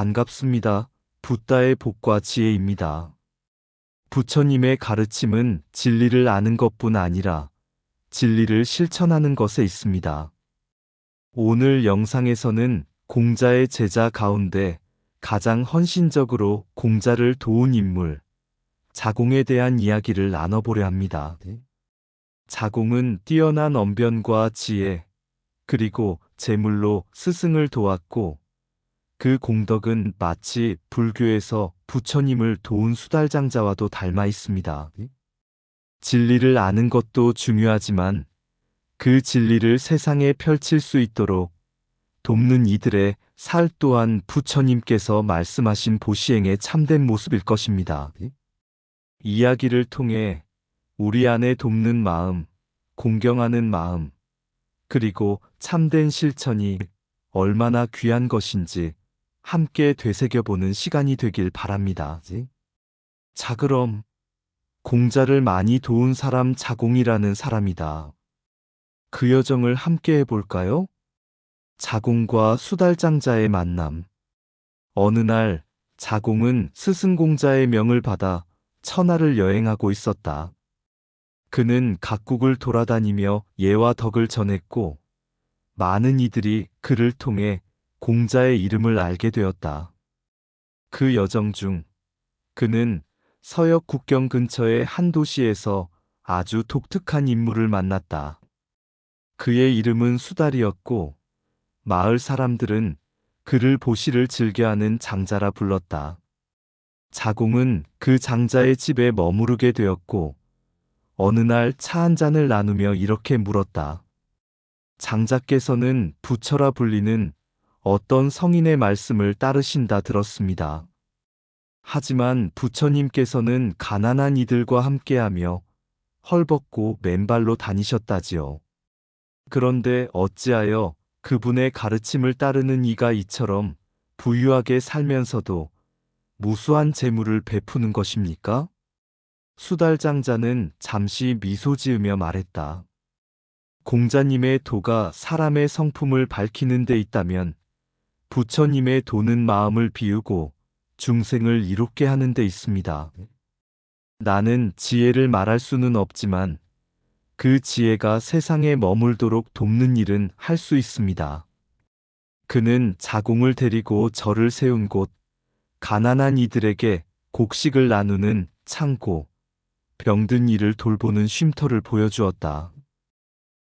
반갑습니다. 붓다의 복과 지혜입니다. 부처님의 가르침은 진리를 아는 것뿐 아니라 진리를 실천하는 것에 있습니다. 오늘 영상에서는 공자의 제자 가운데 가장 헌신적으로 공자를 도운 인물, 자공에 대한 이야기를 나눠보려 합니다. 자공은 뛰어난 언변과 지혜, 그리고 재물로 스승을 도왔고, 그 공덕은 마치 불교에서 부처님을 도운 수달장자와도 닮아 있습니다. 진리를 아는 것도 중요하지만 그 진리를 세상에 펼칠 수 있도록 돕는 이들의 살 또한 부처님께서 말씀하신 보시행의 참된 모습일 것입니다. 이야기를 통해 우리 안에 돕는 마음, 공경하는 마음, 그리고 참된 실천이 얼마나 귀한 것인지 함께 되새겨보는 시간이 되길 바랍니다. 자, 그럼 공자를 많이 도운 사람 자공이라는 사람이다. 그 여정을 함께 해볼까요? 자공과 수달장자의 만남. 어느 날 자공은 스승공자의 명을 받아 천하를 여행하고 있었다. 그는 각국을 돌아다니며 예와 덕을 전했고 많은 이들이 그를 통해 공자의 이름을 알게 되었다. 그 여정 중 그는 서역 국경 근처의 한 도시에서 아주 독특한 인물을 만났다. 그의 이름은 수달이었고 마을 사람들은 그를 보시를 즐겨하는 장자라 불렀다. 자공은 그 장자의 집에 머무르게 되었고 어느 날 차 한 잔을 나누며 이렇게 물었다. 장자께서는 부처라 불리는 어떤 성인의 말씀을 따르신다 들었습니다. 하지만 부처님께서는 가난한 이들과 함께하며 헐벗고 맨발로 다니셨다지요. 그런데 어찌하여 그분의 가르침을 따르는 이가 이처럼 부유하게 살면서도 무수한 재물을 베푸는 것입니까? 수달장자는 잠시 미소 지으며 말했다. 공자님의 도가 사람의 성품을 밝히는 데 있다면 부처님의 도는 마음을 비우고 중생을 이롭게 하는 데 있습니다. 나는 지혜를 말할 수는 없지만 그 지혜가 세상에 머물도록 돕는 일은 할 수 있습니다. 그는 자공을 데리고 절을 세운 곳, 가난한 이들에게 곡식을 나누는 창고, 병든 이를 돌보는 쉼터를 보여주었다.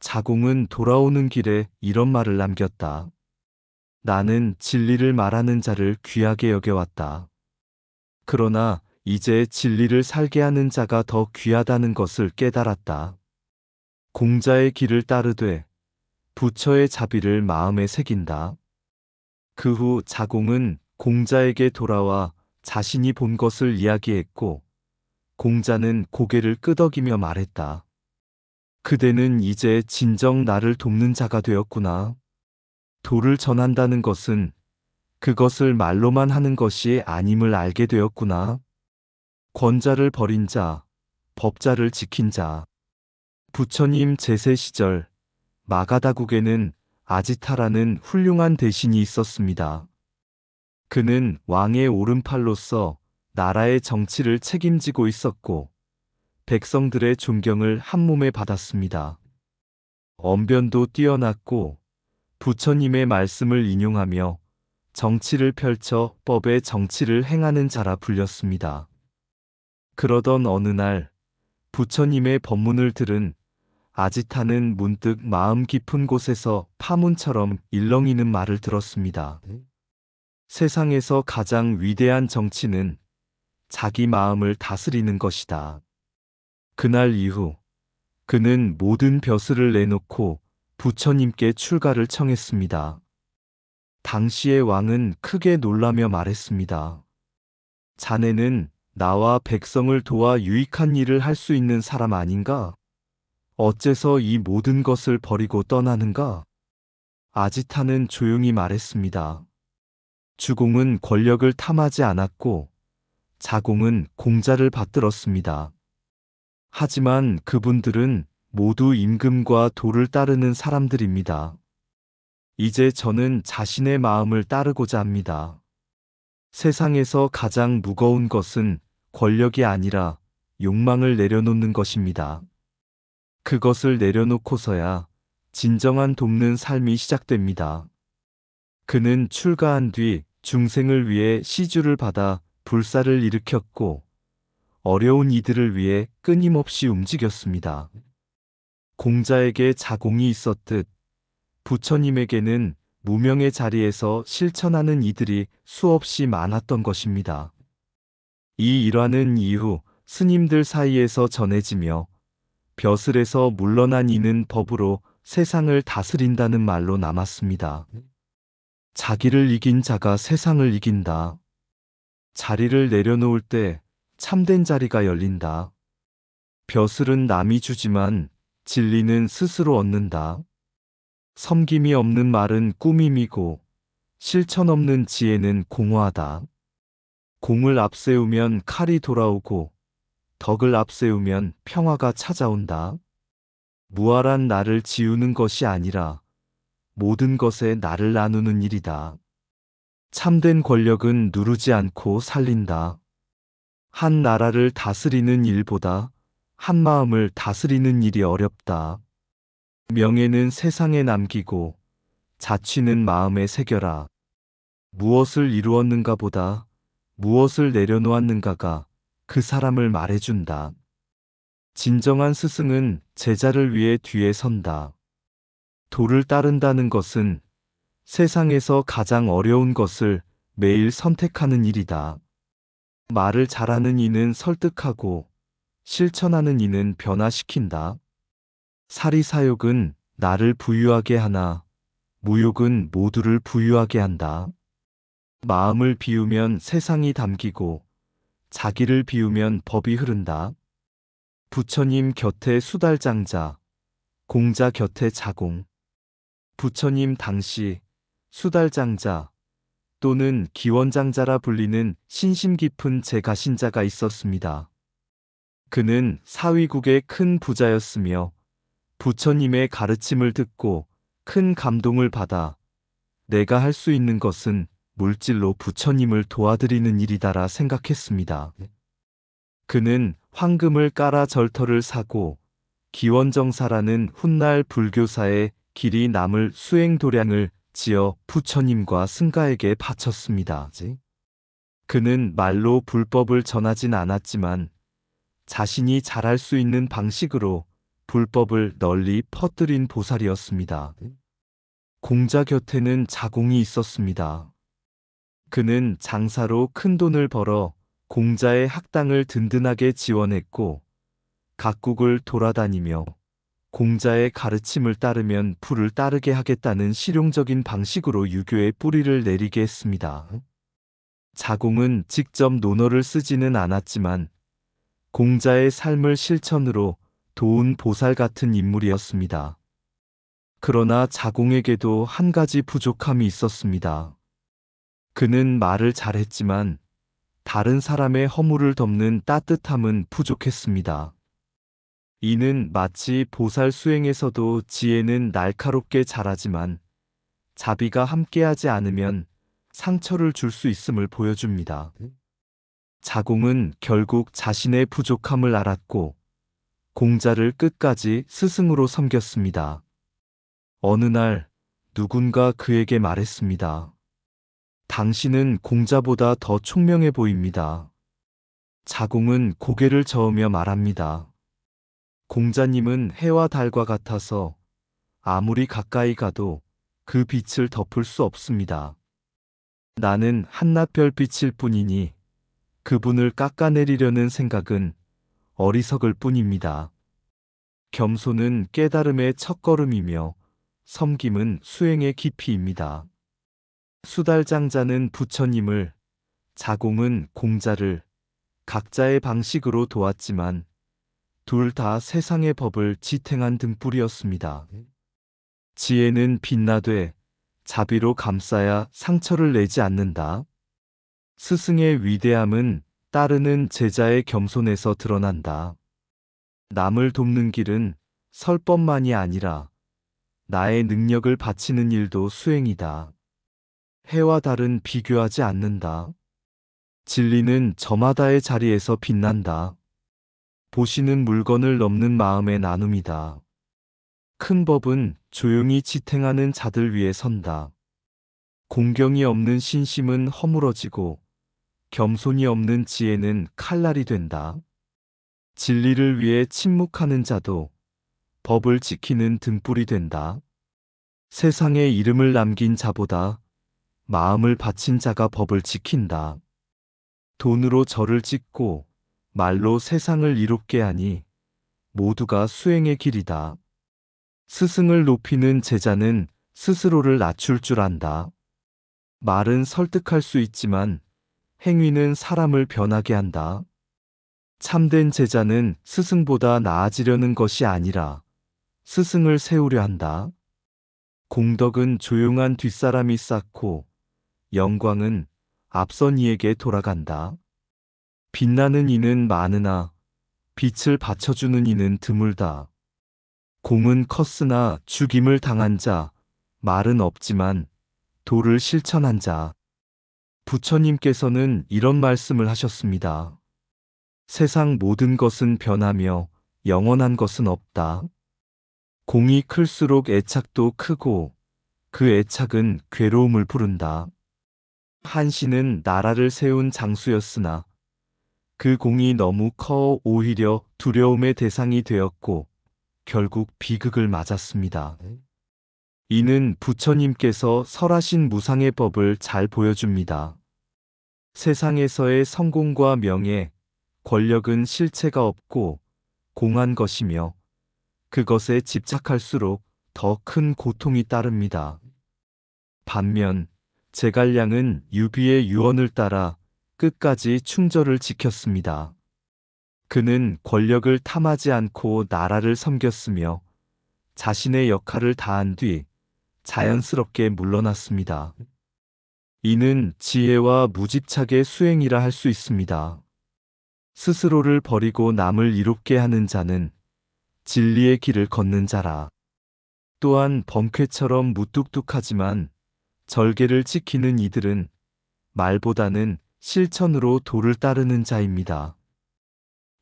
자공은 돌아오는 길에 이런 말을 남겼다. 나는 진리를 말하는 자를 귀하게 여겨왔다. 그러나 이제 진리를 살게 하는 자가 더 귀하다는 것을 깨달았다. 공자의 길을 따르되 부처의 자비를 마음에 새긴다. 그 후 자공은 공자에게 돌아와 자신이 본 것을 이야기했고 공자는 고개를 끄덕이며 말했다. 그대는 이제 진정 나를 돕는 자가 되었구나. 도를 전한다는 것은 그것을 말로만 하는 것이 아님을 알게 되었구나. 권자를 버린 자, 법자를 지킨 자. 부처님 제세 시절 마가다국에는 아지타라는 훌륭한 대신이 있었습니다. 그는 왕의 오른팔로서 나라의 정치를 책임지고 있었고 백성들의 존경을 한 몸에 받았습니다. 언변도 뛰어났고 부처님의 말씀을 인용하며 정치를 펼쳐 법의 정치를 행하는 자라 불렸습니다. 그러던 어느 날 부처님의 법문을 들은 아지타는 문득 마음 깊은 곳에서 파문처럼 일렁이는 말을 들었습니다. 세상에서 가장 위대한 정치는 자기 마음을 다스리는 것이다. 그날 이후 그는 모든 벼슬을 내놓고 부처님께 출가를 청했습니다. 당시의 왕은 크게 놀라며 말했습니다. 자네는 나와 백성을 도와 유익한 일을 할 수 있는 사람 아닌가? 어째서 이 모든 것을 버리고 떠나는가? 아지타는 조용히 말했습니다. 주공은 권력을 탐하지 않았고 자공은 공자를 받들었습니다. 하지만 그분들은 모두 임금과 도를 따르는 사람들입니다. 이제 저는 자신의 마음을 따르고자 합니다. 세상에서 가장 무거운 것은 권력이 아니라 욕망을 내려놓는 것입니다. 그것을 내려놓고서야 진정한 돕는 삶이 시작됩니다. 그는 출가한 뒤 중생을 위해 시주를 받아 불사를 일으켰고 어려운 이들을 위해 끊임없이 움직였습니다. 공자에게 자공이 있었듯 부처님에게는 무명의 자리에서 실천하는 이들이 수없이 많았던 것입니다. 이 일화는 이후 스님들 사이에서 전해지며 벼슬에서 물러난 이는 법으로 세상을 다스린다는 말로 남았습니다. 자기를 이긴 자가 세상을 이긴다. 자리를 내려놓을 때 참된 자리가 열린다. 벼슬은 남이 주지만 진리는 스스로 얻는다. 섬김이 없는 말은 꾸밈이고 실천 없는 지혜는 공허하다. 공을 앞세우면 칼이 돌아오고 덕을 앞세우면 평화가 찾아온다. 무활한 나를 지우는 것이 아니라 모든 것에 나를 나누는 일이다. 참된 권력은 누르지 않고 살린다. 한 나라를 다스리는 일보다 한 마음을 다스리는 일이 어렵다. 명예는 세상에 남기고 자취는 마음에 새겨라. 무엇을 이루었는가 보다 무엇을 내려놓았는가가 그 사람을 말해준다. 진정한 스승은 제자를 위해 뒤에 선다. 도를 따른다는 것은 세상에서 가장 어려운 것을 매일 선택하는 일이다. 말을 잘하는 이는 설득하고 실천하는 이는 변화시킨다. 사리사욕은 나를 부유하게 하나 무욕은 모두를 부유하게 한다. 마음을 비우면 세상이 담기고 자기를 비우면 법이 흐른다. 부처님 곁에 수달장자, 공자 곁에 자공. 부처님 당시 수달장자 또는 기원장자라 불리는 신심 깊은 제가신자가 있었습니다. 그는 사위국의 큰 부자였으며 부처님의 가르침을 듣고 큰 감동을 받아 내가 할 수 있는 것은 물질로 부처님을 도와드리는 일이다라 생각했습니다. 그는 황금을 깔아 절터를 사고 기원정사라는 훗날 불교사의 길이 남을 수행도량을 지어 부처님과 승가에게 바쳤습니다. 그는 말로 불법을 전하진 않았지만 자신이 잘할 수 있는 방식으로 불법을 널리 퍼뜨린 보살이었습니다. 공자 곁에는 자공이 있었습니다. 그는 장사로 큰 돈을 벌어 공자의 학당을 든든하게 지원했고 각국을 돌아다니며 공자의 가르침을 따르면 불을 따르게 하겠다는 실용적인 방식으로 유교의 뿌리를 내리게 했습니다. 자공은 직접 논어를 쓰지는 않았지만 공자의 삶을 실천으로 도운 보살 같은 인물이었습니다. 그러나 자공에게도 한 가지 부족함이 있었습니다. 그는 말을 잘했지만 다른 사람의 허물을 덮는 따뜻함은 부족했습니다. 이는 마치 보살 수행에서도 지혜는 날카롭게 자라지만 자비가 함께하지 않으면 상처를 줄 수 있음을 보여줍니다. 자공은 결국 자신의 부족함을 알았고 공자를 끝까지 스승으로 섬겼습니다. 어느 날 누군가 그에게 말했습니다. 당신은 공자보다 더 총명해 보입니다. 자공은 고개를 저으며 말합니다. 공자님은 해와 달과 같아서 아무리 가까이 가도 그 빛을 덮을 수 없습니다. 나는 한낮 별 빛일 뿐이니 그분을 깎아내리려는 생각은 어리석을 뿐입니다. 겸손은 깨달음의 첫걸음이며 섬김은 수행의 깊이입니다. 수달장자는 부처님을, 자공은 공자를 각자의 방식으로 도왔지만 둘 다 세상의 법을 지탱한 등불이었습니다. 지혜는 빛나되 자비로 감싸야 상처를 내지 않는다. 스승의 위대함은 따르는 제자의 겸손에서 드러난다. 남을 돕는 길은 설법만이 아니라 나의 능력을 바치는 일도 수행이다. 해와 달은 비교하지 않는다. 진리는 저마다의 자리에서 빛난다. 보시는 물건을 넘는 마음의 나눔이다. 큰 법은 조용히 지탱하는 자들 위에 선다. 공경이 없는 신심은 허물어지고 겸손이 없는 지혜는 칼날이 된다. 진리를 위해 침묵하는 자도 법을 지키는 등불이 된다. 세상에 이름을 남긴 자보다 마음을 바친 자가 법을 지킨다. 돈으로 절을 짓고 말로 세상을 이롭게 하니 모두가 수행의 길이다. 스승을 높이는 제자는 스스로를 낮출 줄 안다. 말은 설득할 수 있지만 행위는 사람을 변하게 한다. 참된 제자는 스승보다 나아지려는 것이 아니라 스승을 세우려 한다. 공덕은 조용한 뒷사람이 쌓고 영광은 앞선 이에게 돌아간다. 빛나는 이는 많으나 빛을 받쳐주는 이는 드물다. 공은 컸으나 죽임을 당한 자, 말은 없지만 도를 실천한 자. 부처님께서는 이런 말씀을 하셨습니다. 세상 모든 것은 변하며 영원한 것은 없다. 공이 클수록 애착도 크고 그 애착은 괴로움을 부른다. 한시는 나라를 세운 장수였으나 그 공이 너무 커 오히려 두려움의 대상이 되었고 결국 비극을 맞았습니다. 이는 부처님께서 설하신 무상의 법을 잘 보여줍니다. 세상에서의 성공과 명예, 권력은 실체가 없고 공한 것이며 그것에 집착할수록 더 큰 고통이 따릅니다. 반면 제갈량은 유비의 유언을 따라 끝까지 충절을 지켰습니다. 그는 권력을 탐하지 않고 나라를 섬겼으며 자신의 역할을 다한 뒤 자연스럽게 물러났습니다. 이는 지혜와 무집착의 수행이라 할 수 있습니다. 스스로를 버리고 남을 이롭게 하는 자는 진리의 길을 걷는 자라. 또한 범쾌처럼 무뚝뚝하지만 절개를 지키는 이들은 말보다는 실천으로 도를 따르는 자입니다.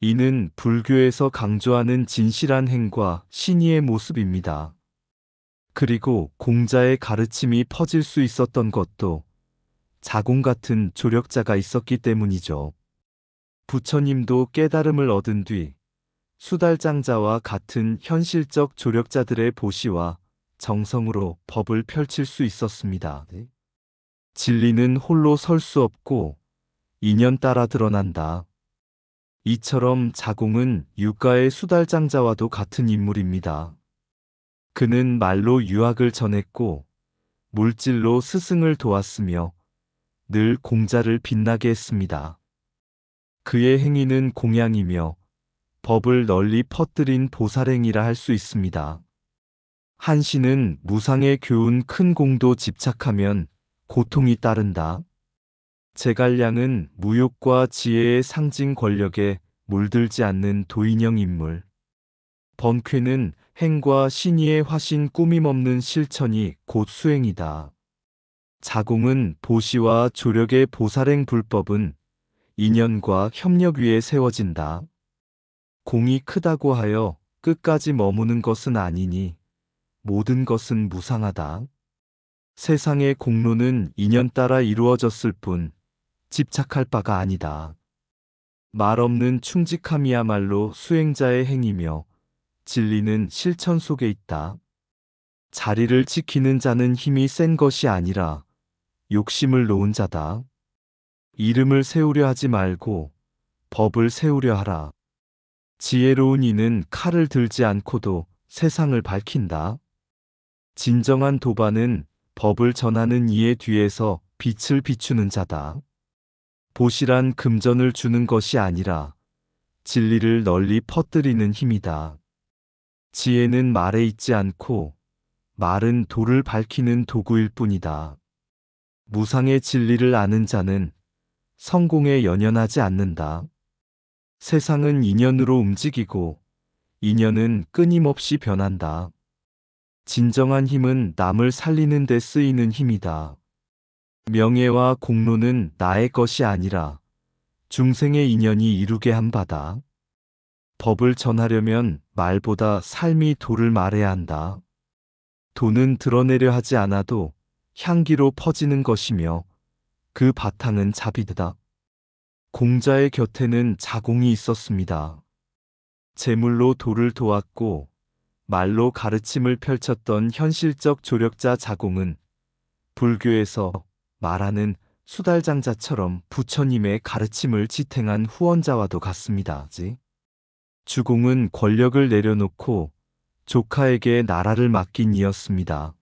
이는 불교에서 강조하는 진실한 행과 신의의 모습입니다. 그리고 공자의 가르침이 퍼질 수 있었던 것도 자공 같은 조력자가 있었기 때문이죠. 부처님도 깨달음을 얻은 뒤 수달장자와 같은 현실적 조력자들의 보시와 정성으로 법을 펼칠 수 있었습니다. 진리는 홀로 설 수 없고 인연 따라 드러난다. 이처럼 자공은 유가의 수달장자와도 같은 인물입니다. 그는 말로 유학을 전했고 물질로 스승을 도왔으며 늘 공자를 빛나게 했습니다. 그의 행위는 공양이며 법을 널리 퍼뜨린 보살행이라 할 수 있습니다. 한시는 무상의 교훈 큰 공도 집착하면 고통이 따른다. 제갈량은 무욕과 지혜의 상징 권력에 물들지 않는 도인형 인물. 번쾌는 행과 신의의 화신 꾸밈없는 실천이 곧 수행이다. 자공은 보시와 조력의 보살행 불법은 인연과 협력 위에 세워진다. 공이 크다고 하여 끝까지 머무는 것은 아니니 모든 것은 무상하다. 세상의 공로는 인연 따라 이루어졌을 뿐 집착할 바가 아니다. 말 없는 충직함이야말로 수행자의 행위며 진리는 실천 속에 있다. 자리를 지키는 자는 힘이 센 것이 아니라 욕심을 놓은 자다. 이름을 세우려 하지 말고 법을 세우려 하라. 지혜로운 이는 칼을 들지 않고도 세상을 밝힌다. 진정한 도반은 법을 전하는 이의 뒤에서 빛을 비추는 자다. 보시란 금전을 주는 것이 아니라 진리를 널리 퍼뜨리는 힘이다. 지혜는 말에 있지 않고 말은 도를 밝히는 도구일 뿐이다. 무상의 진리를 아는 자는 성공에 연연하지 않는다. 세상은 인연으로 움직이고 인연은 끊임없이 변한다. 진정한 힘은 남을 살리는 데 쓰이는 힘이다. 명예와 공로는 나의 것이 아니라 중생의 인연이 이루게 한 바다. 법을 전하려면 말보다 삶이 도를 말해야 한다. 도는 드러내려 하지 않아도 향기로 퍼지는 것이며 그 바탕은 자비드다. 공자의 곁에는 자공이 있었습니다. 제물로 도를 도왔고 말로 가르침을 펼쳤던 현실적 조력자 자공은 불교에서 말하는 수달장자처럼 부처님의 가르침을 지탱한 후원자와도 같습니다. 지. 주공은 권력을 내려놓고 조카에게 나라를 맡긴 이었습니다.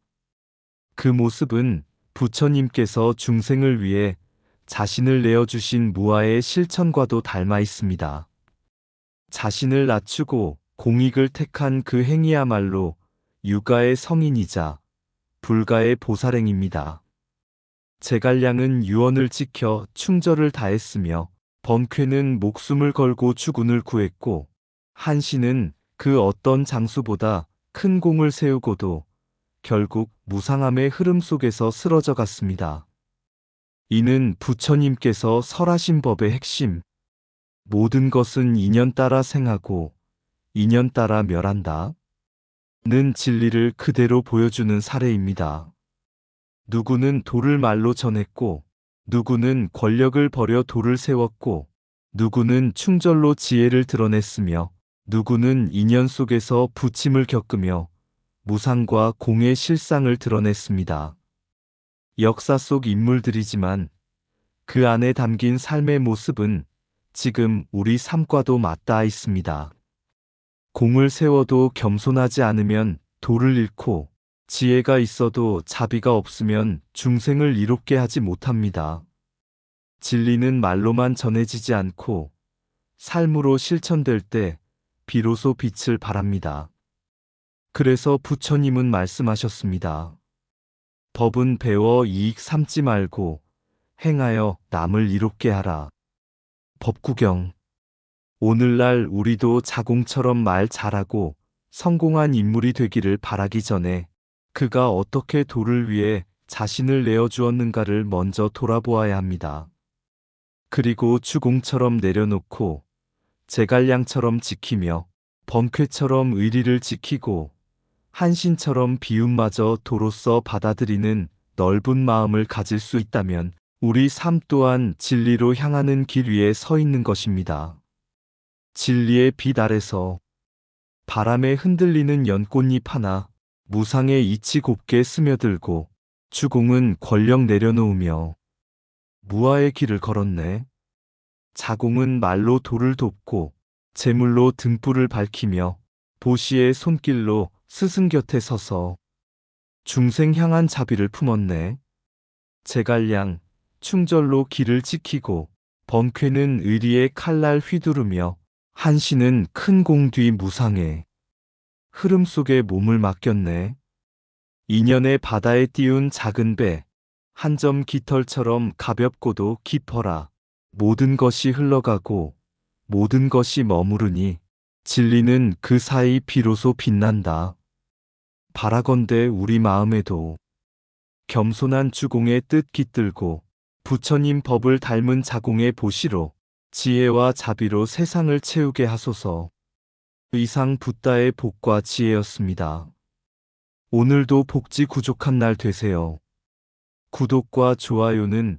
그 모습은 부처님께서 중생을 위해 자신을 내어주신 무아의 실천과도 닮아 있습니다. 자신을 낮추고 공익을 택한 그 행위야말로 육아의 성인이자 불가의 보살행입니다. 제갈량은 유언을 지켜 충절을 다했으며 번쾌는 목숨을 걸고 주군을 구했고 한신은 그 어떤 장수보다 큰 공을 세우고도 결국 무상함의 흐름 속에서 쓰러져 갔습니다. 이는 부처님께서 설하신 법의 핵심. 모든 것은 인연 따라 생하고 인연 따라 멸한다. 는 진리를 그대로 보여주는 사례입니다. 누구는 도를 말로 전했고, 누구는 권력을 버려 도를 세웠고, 누구는 충절로 지혜를 드러냈으며, 누구는 인연 속에서 부침을 겪으며, 무상과 공의 실상을 드러냈습니다. 역사 속 인물들이지만 그 안에 담긴 삶의 모습은 지금 우리 삶과도 맞닿아 있습니다. 공을 세워도 겸손하지 않으면 도를 잃고 지혜가 있어도 자비가 없으면 중생을 이롭게 하지 못합니다. 진리는 말로만 전해지지 않고 삶으로 실천될 때 비로소 빛을 발합니다. 그래서 부처님은 말씀하셨습니다. 법은 배워 이익 삼지 말고 행하여 남을 이롭게 하라. 법구경. 오늘날 우리도 자공처럼 말 잘하고 성공한 인물이 되기를 바라기 전에 그가 어떻게 도를 위해 자신을 내어주었는가를 먼저 돌아보아야 합니다. 그리고 주공처럼 내려놓고 제갈량처럼 지키며 번쾌처럼 의리를 지키고 한신처럼 비움마저 도로서 받아들이는 넓은 마음을 가질 수 있다면 우리 삶 또한 진리로 향하는 길 위에 서 있는 것입니다. 진리의 빛 아래서 바람에 흔들리는 연꽃잎 하나 무상의 이치 곱게 스며들고 주공은 권력 내려놓으며 무아의 길을 걸었네. 자공은 말로 돌을 돕고 재물로 등불을 밝히며 보시의 손길로 스승 곁에 서서 중생 향한 자비를 품었네. 제갈량 충절로 길을 지키고 번쾌는 의리의 칼날 휘두르며 한신은 큰공뒤 무상해 흐름 속에 몸을 맡겼네. 인연의 바다에 띄운 작은 배, 한 점 깃털처럼 가볍고도 깊어라. 모든 것이 흘러가고 모든 것이 머무르니 진리는 그 사이 비로소 빛난다. 바라건대 우리 마음에도 겸손한 주공의 뜻 깃들고 부처님 법을 닮은 자공의 보시로 지혜와 자비로 세상을 채우게 하소서. 이상 붓다의 복과 지혜였습니다. 오늘도 복지 구족한 날 되세요. 구독과 좋아요는